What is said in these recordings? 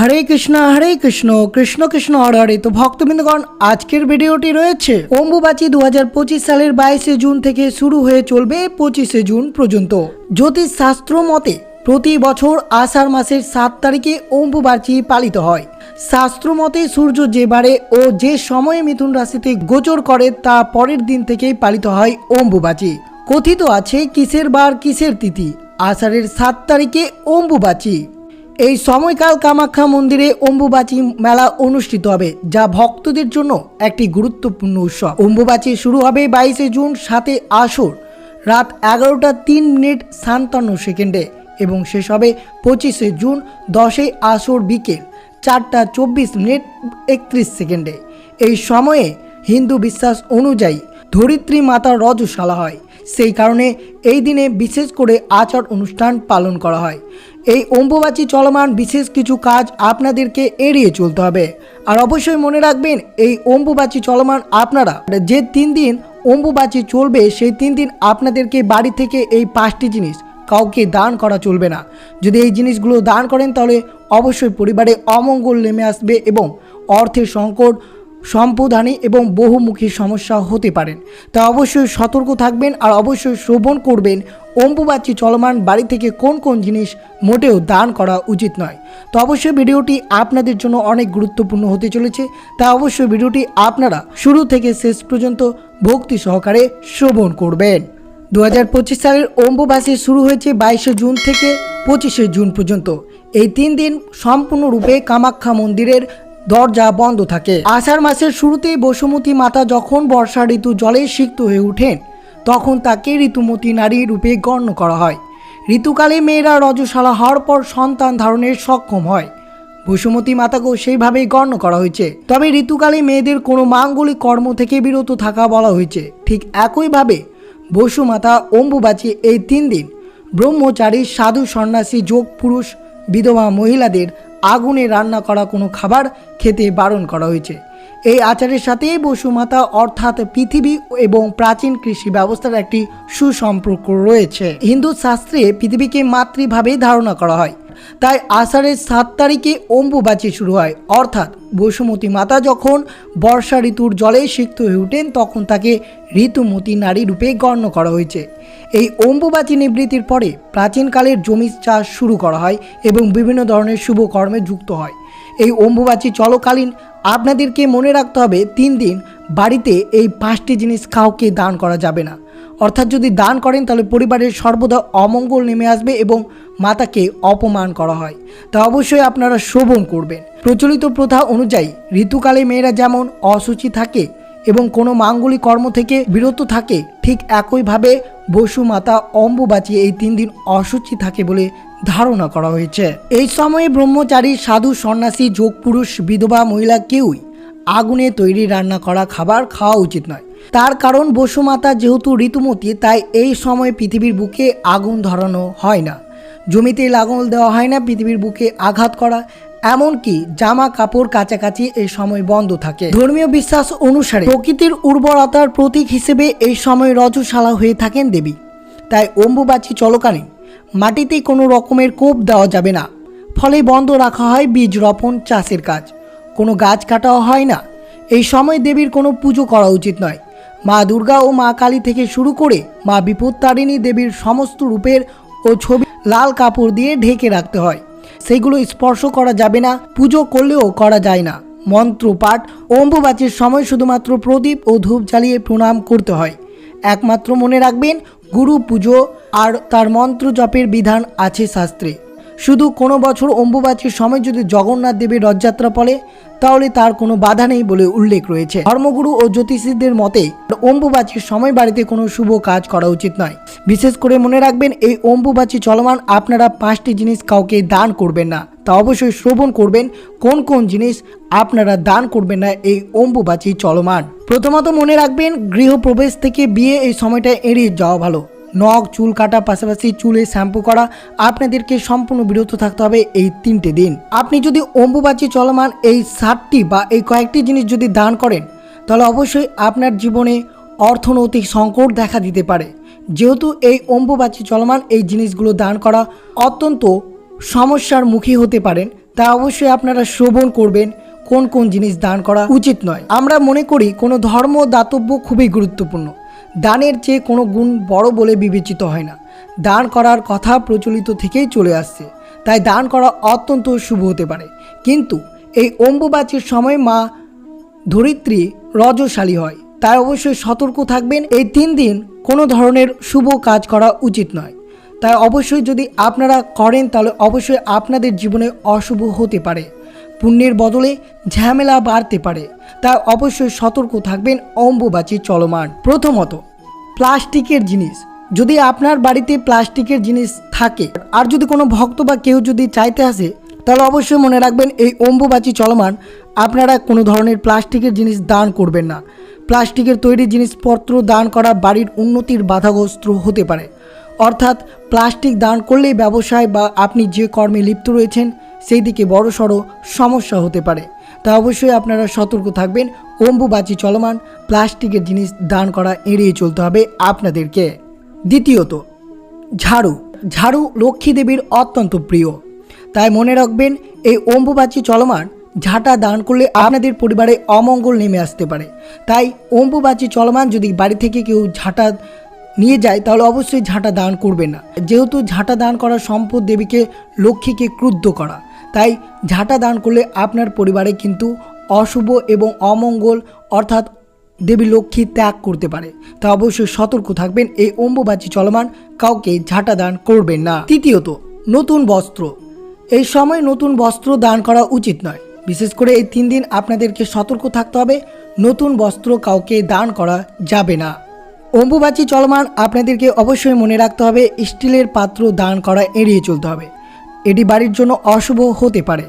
হরে কৃষ্ণ হরে কৃষ্ণ কৃষ্ণ কৃষ্ণ, হরে হরে। তো ভক্তবৃন্দগণ, আজকের ভিডিওটি রয়েছে অম্বুবাচী দু সালের বাইশে জুন থেকে শুরু হয়ে চলবে পঁচিশে জুন পর্যন্ত। জ্যোতিষ শাস্ত্র মতে, প্রতি বছর আষাঢ় মাসের সাত তারিখে অম্বুবাচী পালিত হয়। শাস্ত্র মতে, সূর্য যে বারে ও যে সময়ে মিথুন রাশিতে গোচর করে, তা পরের দিন থেকেই পালিত হয় অম্বুবাচী। কথিত আছে, কিসের বার কিসের তিথি? আষাঢ়ের সাত তারিখে অম্বুবাচী। এই সময়কাল কামাখ্যা মন্দিরে অম্বুবাচী মেলা অনুষ্ঠিত হবে, যা ভক্তদের জন্য একটি গুরুত্বপূর্ণ উৎসব। অম্বুবাচী শুরু হবে বাইশে জুন সাতে আসর, রাত এগারোটা তিন মিনিট সাতান্ন সেকেন্ডে এবং শেষ হবে পঁচিশে জুন দশই আসর বিকেল, চারটা চব্বিশ মিনিট একত্রিশ সেকেন্ডে। এই সময়ে হিন্দু বিশ্বাস অনুযায়ী ধরিত্রী মাতার রজশালা হয়। সেই কারণে এই দিনে বিশেষ করে আচার অনুষ্ঠান পালন করা হয়। এই অম্বুবাচী চলমান বিশেষ কিছু কাজ আপনাদেরকে এড়িয়ে চলতে হবে। আর অবশ্যই মনে রাখবেন, এই অম্বুবাচী চলমান আপনারা যে তিন দিন অম্বুবাচী চলবে, সেই তিন দিন আপনাদেরকে বাড়ি থেকে এই পাঁচটি জিনিস কাউকে দান করা চলবে না। যদি এই জিনিসগুলো দান করেন, তাহলে অবশ্যই পরিবারে অমঙ্গল নেমে আসবে এবং অর্থের সংকট সম্পদহানি এবং বহুমুখী সমস্যা হতে পারেন তা অবশ্যই সতর্ক থাকবেন আর অবশ্যই শ্রবণ করবেন। অম্বুবাচী চলমান বাড়ি থেকে কোন কোন জিনিস মোটেও দান করা উচিত নয়। তো অবশ্যই ভিডিওটি আপনাদের জন্য অনেক গুরুত্বপূর্ণ হতে চলেছে। তা অবশ্যই ভিডিওটি আপনারা শুরু থেকে শেষ পর্যন্ত ভক্তি সহকারে শ্রবণ করবেন। দু হাজার পঁচিশ সালের অম্বুবাসী শুরু হয়েছে বাইশে জুন থেকে পঁচিশে জুন পর্যন্ত। এই তিন দিন সম্পূর্ণরূপে কামাখ্যা মন্দিরের দরজা বন্ধ থাকে। আষাঢ় মাসের শুরুতেই বসুমতী মাতা যখন বর্ষা ঋতু জলে সিক্ত হয়ে ওঠেন, তখন তাকে ঋতুমতী নারী রূপে গণ্য করা হয়। ঋতুকালে মেয়েরা রজশালা হওয়ার পর সন্তান ধারণের সক্ষম হয়। বসুমতী মাতাকেও সেইভাবেই গণ্য করা হয়েছে। তবে ঋতুকালে মেয়েদের কোনো মাঙ্গলিক কর্ম থেকে বিরত থাকা বলা হয়েছে। ঠিক একইভাবে বসুমাতা অম্বুবাচী এই তিন দিন ব্রহ্মচারী, সাধু, সন্ন্যাসী, যোগ পুরুষ, বিধবা, মহিলাদের আগুনে রান্না করা কোনো খাবার খেতে বারণ করা হয়েছে। এই আচারের সাথে বসুমাতা অর্থাৎ পৃথিবী এবং প্রাচীন কৃষি ব্যবস্থার একটি সুসম্পর্ক রয়েছে। হিন্দু শাস্ত্রে পৃথিবীকে মাতৃভাবেই ধারণা করা হয়। তাই আষাঢ়ের সাত তারিখে অম্বুবাচী শুরু হয়। অর্থাৎ বসুমতী মাতা যখন বর্ষা ঋতুর জলে সিক্ত হয়ে ওঠেন, তখন তাকে ঋতুমতী নারী রূপে গণ্য করা হয়েছে। এই অম্বুবাচী নিবৃত্তির পরে প্রাচীনকালের জমি চাষ শুরু করা হয় এবং বিভিন্ন ধরনের শুভ কর্মে যুক্ত হয়। এই অম্বুবাচী চলকালীন আপনাদেরকে মনে রাখতে হবে, তিন দিন বাড়িতে এই পাঁচটি জিনিস কাউকে দান করা যাবে না। অর্থাৎ যদি দান করেন, তাহলে পরিবারের সর্বদা অমঙ্গল নেমে আসবে এবং মাতাকে অপমান করা হয়। তা অবশ্যই আপনারা শ্রবণ করবেন। প্রচলিত প্রথা অনুযায়ী ঋতুকালে মেয়েরা যেমন অসুচি থাকে এবং কোনো মাঙ্গলিক কর্ম থেকে বিরত থাকে, ঠিক একইভাবে বসু মাতা অম্বুবাচী এই তিন দিন অসুচি থাকে বলে ধারণা করা হয়েছে। এই সময়ে ব্রহ্মচারী, সাধু, সন্ন্যাসী যোগ পুরুষ বিধবা, মহিলা কেউই আগুনে তৈরি রান্না করা খাবার খাওয়া উচিত নয়। তার কারণ বসুমাতা যেহেতু ঋতুমতী, তাই এই সময় পৃথিবীর বুকে আগুন ধরানো হয় না। জমিতে লাঙল দেওয়া হয় না পৃথিবীর বুকে আঘাত করা, এমনকি জামা কাপড় কাছাকাছি এই সময় বন্ধ থাকে। ধর্মীয় বিশ্বাস অনুসারে প্রকৃতির উর্বরতার প্রতীক হিসেবে এই সময় রজশালা হয়ে থাকেন দেবী। তাই অম্বুবাচী চলকালীন মাটিতে কোনো রকমের কোপ দেওয়া যাবে না। ফলে বন্ধ রাখা হয় বীজ রোপণ, চাষের কাজ। কোনো গাছ কাটাও হয় না। এই সময় দেবীর কোনো পুজো করা উচিত নয়। মা দুর্গা ও মা কালী থেকে শুরু করে মা বিপত্তারিণী দেবীর সমস্ত রূপের ও ছবি লাল কাপড় দিয়ে ঢেকে রাখতে হয়। সেগুলো স্পর্শ করা যাবে না, পুজো করলেও করা যায় না। মন্ত্র পাঠ, অম্বুবাচীর সময় শুধুমাত্র প্রদীপ ও ধূপ জ্বালিয়ে প্রণাম করতে হয়। একমাত্র মনে রাখবেন, গুরু পুজো আর তার মন্ত্র জপের বিধান আছে শাস্ত্রে। শুধু কোনো বছর অম্বুবাচীর সময় যদি জগন্নাথ দেবের রথযাত্রা পড়ে, তাহলে তার কোনো বাধা নেই বলে উল্লেখ রয়েছে। ধর্মগুরু ও জ্যোতিষীদের মতে, অম্বুবাচীর সময় বাড়িতে কোনো শুভ কাজ করা উচিত নয়। বিশেষ করে মনে রাখবেন, এই অম্বুবাচী চলমান আপনারা পাঁচটি জিনিস কাউকে দান করবেন না। তা অবশ্যই শ্রবণ করবেন, কোন কোন জিনিস আপনারা দান করবেন না, এই অম্বুবাচী চলমান। প্রথমত মনে রাখবেন, গৃহপ্রবেশ থেকে বিয়ে এই সময়টা এড়িয়ে যাওয়া ভালো। নখ, চুল কাটা, পাশাপাশি চুলে শ্যাম্পু করা আপনাদেরকে সম্পূর্ণ বিরত থাকতে হবে এই তিনটে দিন। আপনি যদি অম্বুবাচী চলমান এই সাতটি বা এই কয়েকটি জিনিস যদি দান করেন, তাহলে অবশ্যই আপনার জীবনে অর্থনৈতিক সংকট দেখা দিতে পারে। যেহেতু এই অম্বুবাচী চলমান এই জিনিসগুলো দান করা অত্যন্ত সমস্যার মুখী হতে পারেন, তা অবশ্যই আপনারা শ্রবণ করবেন কোন কোন জিনিস দান করা উচিত নয়। আমরা মনে করি কোনো ধর্ম দাতব্য খুবই গুরুত্বপূর্ণ। দানের চেয়ে কোনো গুণ বড় বলে বিবেচিত হয় না। দান করার কথা প্রচলিত থেকেই চলে আসছে। তাই দান করা অত্যন্ত শুভ হতে পারে। কিন্তু এই অম্বুবাচীর সময় মা ধরিত্রী রজশালী হয়। তাই অবশ্যই সতর্ক থাকবেন। এই তিন দিন কোনো ধরনের শুভ কাজ করা উচিত নয়। তাই অবশ্যই যদি আপনারা করেন, তাহলে অবশ্যই আপনাদের জীবনে অশুভ হতে পারে। পুণ্যের বদলে ঝামেলা বাড়তে পারে। তাই অবশ্যই সতর্ক থাকবেন অম্বুবাচী চলমান। প্রথমত, প্লাস্টিকের জিনিস। যদি আপনার বাড়িতে প্লাস্টিকের জিনিস থাকে আর যদি কোনো ভক্ত বা কেউ যদি চাইতে আসে, তাহলে অবশ্যই মনে রাখবেন এই অম্বুবাচী চলমান আপনারা কোনো ধরনের প্লাস্টিকের জিনিস দান করবেন না। প্লাস্টিকের তৈরি জিনিসপত্র দান করা বাড়ির উন্নতির বাধাগ্রস্ত হতে পারে। অর্থাৎ প্লাস্টিক দান করলেই ব্যবসায় বা আপনি যে কর্মে লিপ্ত রয়েছেন সেই দিকে বড় সড়ো সমস্যা হতে পারে। তা অবশ্যই আপনারা সতর্ক থাকবেন। অম্বুবাচী চলমান প্লাস্টিকের জিনিস দান করা এড়িয়ে চলতে হবে আপনাদেরকে। দ্বিতীয়ত, ঝাড়ু। ঝাড়ু লক্ষ্মী দেবীর অত্যন্ত প্রিয়। তাই মনে রাখবেন, এই অম্বুবাচী চলমান ঝাঁটা দান করলে আপনাদের পরিবারে অমঙ্গল নেমে আসতে পারে। তাই অম্বুবাচী চলমান যদি বাড়ি থেকে কেউ ঝাঁটা নিয়ে যায়, তাহলে অবশ্যই ঝাঁটা দান করবে না। যেহেতু ঝাঁটা দান করা সম্পদ দেবীকে লক্ষ্মীকে ক্রুদ্ধ করা। তাই ঝাঁটা দান করলে আপনার পরিবারে কিন্তু অশুভ এবং অমঙ্গল অর্থাৎ দেবী লক্ষ্মী ত্যাগ করতে পারে। তা অবশ্যই সতর্ক থাকবেন, এই অম্বুবাচী চলমান কাউকে ঝাঁটা দান করবেন না। তৃতীয়ত, নতুন বস্ত্র। এই সময় নতুন বস্ত্র দান করা উচিত নয়। বিশেষ করে এই তিন দিন আপনাদেরকে সতর্ক থাকতে হবে, নতুন বস্ত্র কাউকে দান করা যাবে না। অম্বুবাচী চলমান আপনাদেরকে অবশ্যই মনে রাখতে হবে, স্টিলের পাত্র দান করা এড়িয়ে চলতে হবে। এটি বাড়ির জন্য অশুভ হতে পারে।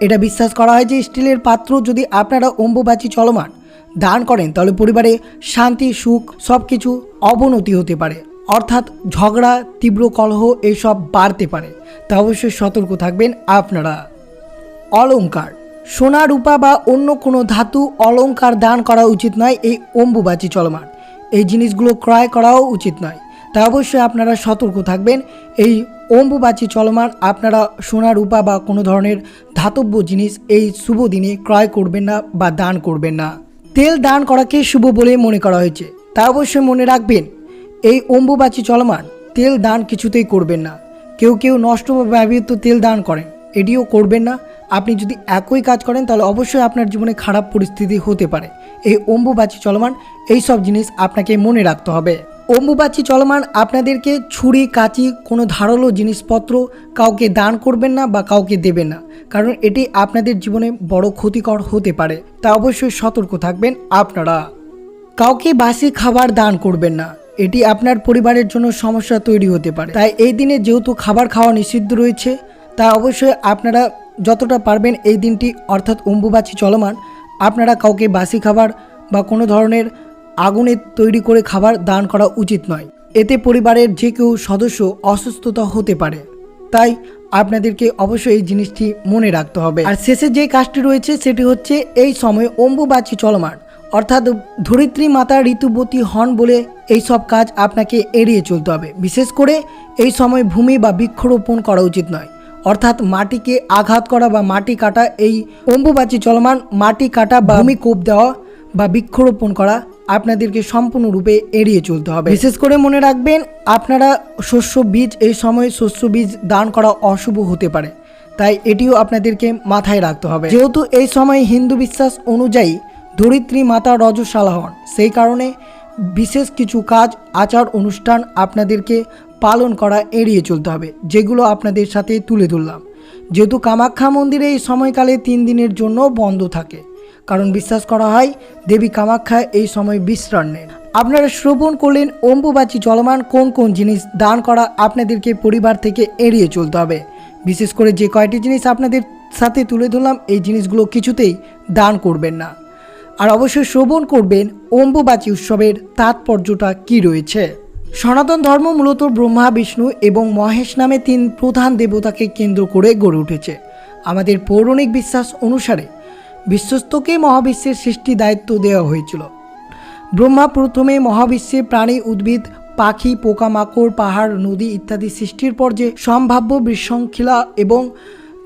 এটা বিশ্বাস করা হয় যে স্টিলের পাত্র যদি আপনারা অম্বুবাচী চলমান দান করেন, তাহলে পরিবারে শান্তি, সুখ সব কিছু অবনতি হতে পারে। অর্থাৎ ঝগড়া, তীব্র কলহ এসব বাড়তে পারে। তা অবশ্যই সতর্ক থাকবেন আপনারা। অলংকার। সোনা, রূপা বা অন্য কোনো ধাতু অলংকার দান করা উচিত নয় এই অম্বুবাচী চলমান। এই জিনিসগুলো ক্রয় করাও উচিত নয়। তাই অবশ্যই আপনারা সতর্ক থাকবেন। এই অম্বুবাচী চলমান আপনারা সোনা, রূপা বা কোনো ধরনের ধাতব্য জিনিস এই শুভ দিনে ক্রয় করবেন না বা দান করবেন না। তেল দান করাকে শুভ বলে মনে করা হয়েছে। তা অবশ্যই মনে রাখবেন, এই অম্বুবাচী চলমান তেল দান কিছুতেই করবেন না। কেউ কেউ নষ্ট বা ব্যবহৃত তেল দান করেন, এটিও করবেন না। আপনি যদি একই কাজ করেন, তাহলে অবশ্যই আপনার জীবনে খারাপ পরিস্থিতি হতে পারে। এই অম্বুবাচী চলমান, এই সব জিনিস আপনাকে মনে রাখতে হবে। অম্বুবাচী চলমান আপনাদেরকে ছুরি, কাঁচি, কোনো ধারালো জিনিসপত্র কাউকে দান করবেন না বা কাউকে দেবেন না। কারণ এটি আপনাদের জীবনে বড় ক্ষতিকর হতে পারে। তা অবশ্যই সতর্ক থাকবেন আপনারা। কাউকে বাসি খাবার দান করবেন না। এটি আপনার পরিবারের জন্য সমস্যা তৈরি হতে পারে। তাই এই দিনে যেহেতু খাবার খাওয়া নিষিদ্ধ রয়েছে, তা অবশ্যই আপনারা যতটা পারবেন এই দিনটি, অর্থাৎ অম্বুবাচী চলমান, আপনারা কাউকে বাসি খাবার বা কোনো ধরনের আগুনে তৈরি করে খাবার দান করা উচিত নয়। এতে পরিবারের যে কেউ সদস্য অসুস্থতা হতে পারে। তাই আপনাদেরকে অবশ্যই এই জিনিসটি মনে রাখতে হবে। আর শেষে যে কাজটি রয়েছে সেটি হচ্ছে এই সময় অম্বুবাচী চলমান। অর্থাৎ ধরিত্রী মাতা ঋতুবতী হন বলে এই সব কাজ আপনাকে এড়িয়ে চলতে হবে। বিশেষ করে এই সময় ভূমি বা বৃক্ষরোপণ করা উচিত নয়। অর্থাৎ মাটিকে আঘাত করা বা মাটি কাটা, এই অম্বুবাচী চলমান মাটি কাটা বা ভূমি কোপ দেওয়া বা বৃক্ষরোপণ করা আপনাদেরকে সম্পূর্ণরূপে এড়িয়ে চলতে হবে। বিশেষ করে মনে রাখবেন, আপনারা শস্য বীজ, এই সময় শস্য বীজ দান করা অশুভ হতে পারে। তাই এটিও আপনাদেরকে মাথায় রাখতে হবে। যেহেতু এই সময় হিন্দু বিশ্বাস অনুযায়ী ধরিত্রী মাতা রজশালা হন, সেই কারণে বিশেষ কিছু কাজ, আচার, অনুষ্ঠান আপনাদেরকে পালন করা এড়িয়ে চলতে হবে, যেগুলো আপনাদের সাথে তুলে ধরলাম। যেহেতু কামাখ্যা মন্দিরে এই সময়কালে তিন দিনের জন্য বন্ধ থাকে কারণ বিশ্বাস করা হয় দেবী কামাখ্যা এই সময় বিশ্রাম নেন। আপনারা শ্রবণ করলেন অম্বুবাচী চলমান কোন কোন জিনিস দান করা আপনাদেরকে পরিবার থেকে এড়িয়ে চলতে হবে। বিশেষ করে যে কয়টি জিনিস আপনাদের সাথে তুলে ধরলাম, এই জিনিসগুলো কিছুতেই দান করবেন না। আর অবশ্যই শ্রবণ করবেন অম্বুবাচী উৎসবের তাৎপর্যটা কি রয়েছে? সনাতন ধর্ম মূলত ব্রহ্মা, বিষ্ণু এবং মহেশ নামে তিন প্রধান দেবতাকে কেন্দ্র করে গড়ে উঠেছে। আমাদের পৌরাণিক বিশ্বাস অনুসারে বিশ্বস্তকে মহাবিশ্বের সৃষ্টি দায়িত্ব দেওয়া হয়েছিল। ব্রহ্মা প্রথমে মহাবিশ্বে প্রাণী, উদ্ভিদ, পাখি, পোকামাকড়, পাহাড়, নদী ইত্যাদি সৃষ্টির পর যে সম্ভাব্য বিশৃঙ্খলা এবং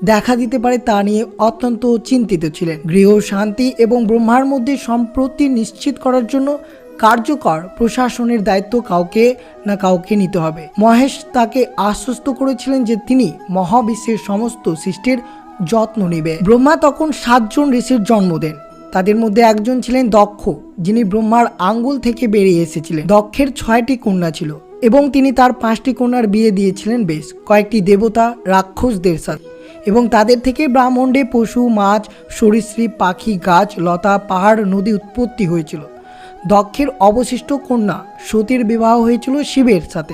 দেখা দিতে পারে তা নিয়ে অত্যন্ত চিন্তিত ছিলেন। গৃহ শান্তি এবং ব্রহ্মার মধ্যে সম্প্রতি নিশ্চিত করার জন্য কার্যকর প্রশাসনের দায়িত্ব কাউকে না কাউকে নিতে হবে। মহেশ তাকে আশ্বস্ত করেছিলেন যে তিনি মহাবিশ্বের সমস্ত সৃষ্টির যত্ন নেবে। ব্রহ্মা তখন সাতজন ঋষির জন্ম দেন। তাদের মধ্যে একজন ছিলেন দক্ষ, যিনি ব্রহ্মার আঙ্গুল থেকে বেরিয়ে এসেছিলেন। দক্ষের ছয়টি কন্যা ছিল এবং তিনি তার পাঁচটি কন্যার বিয়ে দিয়েছিলেন বেশ। কয়েকটি দেবতা রাক্ষসদের সাথে এবং তাদের থেকে ব্রাহ্মণ্ডে পশু, মাছ, সরীসৃপ, পাখি, গাছ, লতা, পাহাড়, নদী উৎপত্তি হয়েছিল। দক্ষের অবশিষ্ট কন্যা সতীর বিবাহ হয়েছিল শিবের সাথে।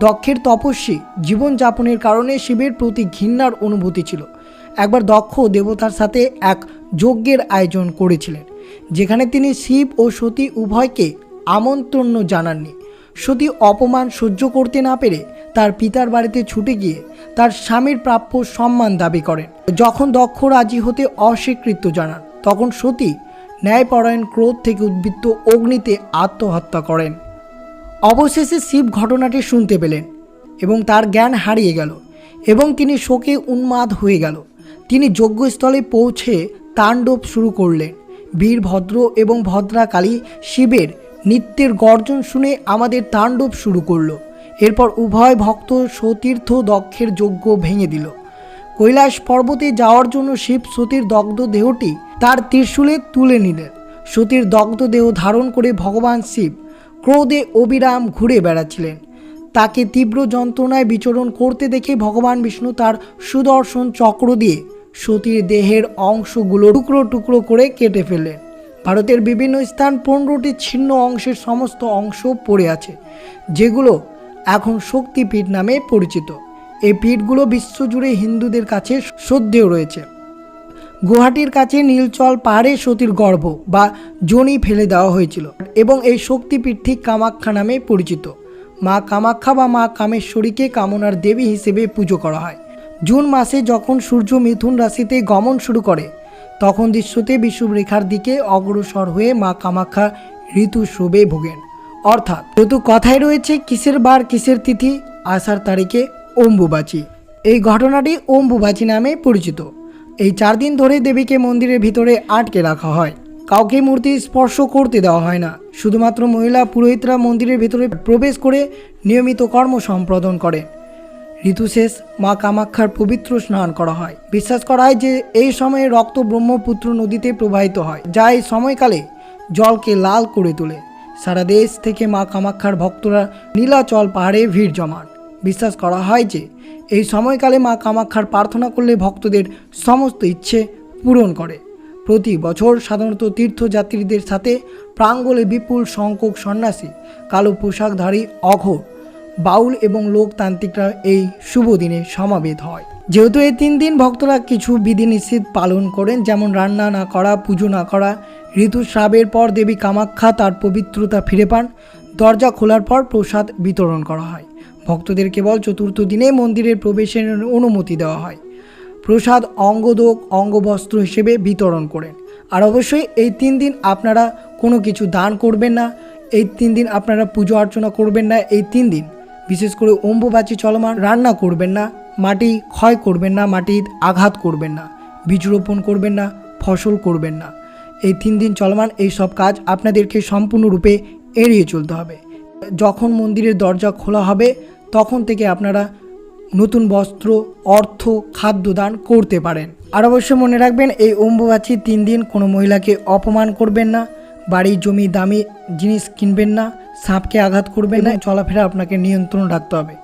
দক্ষের তপস্বী জীবনযাপনের কারণে শিবের প্রতি ঘৃণার অনুভূতি ছিল। একবার দক্ষ দেবতার সাথে এক যজ্ঞের আয়োজন করেছিলেন, যেখানে তিনি শিব ও সতী উভয়কে আমন্ত্রণ জানাননি। সতী অপমান সহ্য করতে না পেরে তার পিতার বাড়িতে ছুটে গিয়ে তার স্বামীর প্রাপ্য সম্মান দাবি করেন। যখন দক্ষ রাজি হতে অস্বীকৃত জানান, তখন সতী ন্যায়পরায়ণ ক্রোধ থেকে উদ্বৃত্ত অগ্নিতে আত্মহত্যা করেন। অবশেষে শিব ঘটনাটি শুনতে পেলেন এবং তার জ্ঞান হারিয়ে গেল এবং তিনি শোকে উন্মাদ হয়ে গেল। তিনি যজ্ঞস্থলে পৌঁছে তাণ্ডব শুরু করলেন। বীরভদ্র এবং ভদ্রাকালী শিবের নিত্যের গর্জন শুনে আমাদের তাণ্ডব শুরু করল। এরপর উভয় ভক্ত সতীর্থ দক্ষের যজ্ঞ ভেঙে দিল। কৈলাস পর্বতে যাওয়ার জন্য শিব সতীর দগ্ধ দেহটি তার ত্রিশূলে তুলে নিলেন। সতীর দগ্ধ দেহ ধারণ করে ভগবান শিব ক্রোধে অবিরাম ঘুরে বেড়াচ্ছিলেন। তাকে তীব্র যন্ত্রণায় বিচরণ করতে দেখে ভগবান বিষ্ণু তার সুদর্শন চক্র দিয়ে সতীর দেহের অংশগুলো টুকরো টুকরো করে কেটে ফেললেন ভারতের বিভিন্ন স্থান পনেরোটি ছিন্ন অংশের সমস্ত অংশ পড়ে আছে, যেগুলো এখন শক্তিপীঠ নামে পরিচিত। এই পীঠগুলো বিশ্বজুড়ে হিন্দুদের কাছে শ্রদ্ধেয় রয়েছে। গুয়াহাটির কাছে নীলচল পাহাড়ে সতীর গর্ভ বা জনি ফেলে দেওয়া হয়েছিল এবং এই শক্তিপীঠ ঠিক কামাখ্যা নামে পরিচিত। মা কামাখ্যা বা মা কামেশ্বরীকে কামনার দেবী হিসেবে পুজো করা হয়। জুন মাসে যখন সূর্য মিথুন রাশিতে গমন শুরু করে, তখন দৃশ্যতে বিষুবরেখার দিকে অগ্রসর হয়ে মা কামাখ্যা ঋতুস্রবে ভোগেন। অর্থাৎ যেহেতু কথায় রয়েছে কিসের বার কিসের তিথি আসার তারিখে অম্বুবাচী। এই ঘটনাটি অম্বুবাচী নামে পরিচিত। এই চার দিন ধরে দেবীকে মন্দিরের ভিতরে আটকে রাখা হয়। কাউকে মূর্তি স্পর্শ করতে দেওয়া হয় না। শুধুমাত্র মহিলা পুরোহিতরা মন্দিরের ভিতরে প্রবেশ করে নিয়মিত কর্ম সম্পাদন করে ঋতুশেষ মা কামাক্ষার পবিত্র স্নান করা হয়। বিশ্বাস করা হয় যে এই সময়ে রক্ত ব্রহ্মপুত্র নদীতে প্রবাহিত হয়, যা এই সময়কালে জলকে লাল করে তোলে। সারা দেশ থেকে মা কামাক্ষার ভক্তরা নীলাচল পাহাড়ে ভিড় জমান। বিশ্বাস করা হয় যে এই সময়কালে মা কামাক্ষার প্রার্থনা করলে ভক্তদের সমস্ত ইচ্ছে পূরণ করে। প্রতি বছর সাধারণত তীর্থযাত্রীদের সাথে প্রাঙ্গলে বিপুল সংখ্যক সন্ন্যাসী, কালো পোশাকধারী, অঘোর বাউল এবং লোকতান্ত্রিকরা এই শুভ দিনে সমাবেত হয়। যেহেতু এই তিন দিন ভক্তরা কিছু বিধিনিষেধ পালন করেন, যেমন রান্না না করা, পুজো না করা ঋতুস্রাবের পর দেবী কামাখ্যা তার পবিত্রতা ফিরে পান, দরজা খোলার পর প্রসাদ বিতরণ করা হয়। ভক্তদের কেবল চতুর্থ দিনে মন্দিরের প্রবেশের অনুমতি দেওয়া হয়। প্রসাদ অঙ্গদোক, অঙ্গবস্ত্র হিসেবে বিতরণ করেন। আর অবশ্যই এই তিন দিন আপনারা কোনো কিছু দান করবেন না, এই তিন দিন আপনারা পুজো অর্চনা করবেন না, এই তিন দিন বিশেষ করে অম্বুবাচী চলমান রান্না করবেন না, মাটি ক্ষয় করবেন না মাটির আঘাত করবেন না, বীজ রোপণ করবেন না, ফসল করবেন না। এই তিন দিন চলমান এই সব কাজ আপনাদেরকে সম্পূর্ণরূপে এড়িয়ে চলতে হবে। যখন মন্দিরের দরজা খোলা হবে, তখন থেকে আপনারা নতুন বস্ত্র, অর্থ খাদ্য দান করতে পারেন। আর অবশ্যই মনে রাখবেন, এই অম্বুবাচী তিন দিন কোনো মহিলাকে অপমান করবেন না বাড়ি জমি, দামি জিনিস কিনবেন না, সাপকে আঘাত করবেন না, চলাফেরা আপনাকে নিয়ন্ত্রণ রাখতে হবে।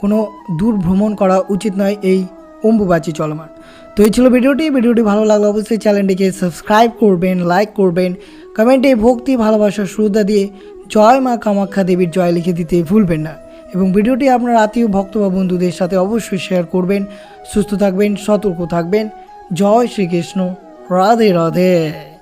কোনো দূর ভ্রমণ করা উচিত নয় এই অম্বুবাচী চলমান। তো এই ছিল ভিডিওটি। ভিডিওটি ভালো লাগলে অবশ্যই চ্যানেলটিকে সাবস্ক্রাইব করবেন, লাইক করবেন, কমেন্টে ভক্তি, ভালোবাসা, শ্রদ্ধা দিয়ে জয় মা কামাখ্যা দেবীর জয় লিখে দিতে ভুলবেন না। এবং ভিডিওটি আপনার আত্মীয়, ভক্ত বা বন্ধুদের সাথে অবশ্যই শেয়ার করবেন। সুস্থ থাকবেন, সতর্ক থাকবেন। জয় শ্রীকৃষ্ণ। রাধে রাধে।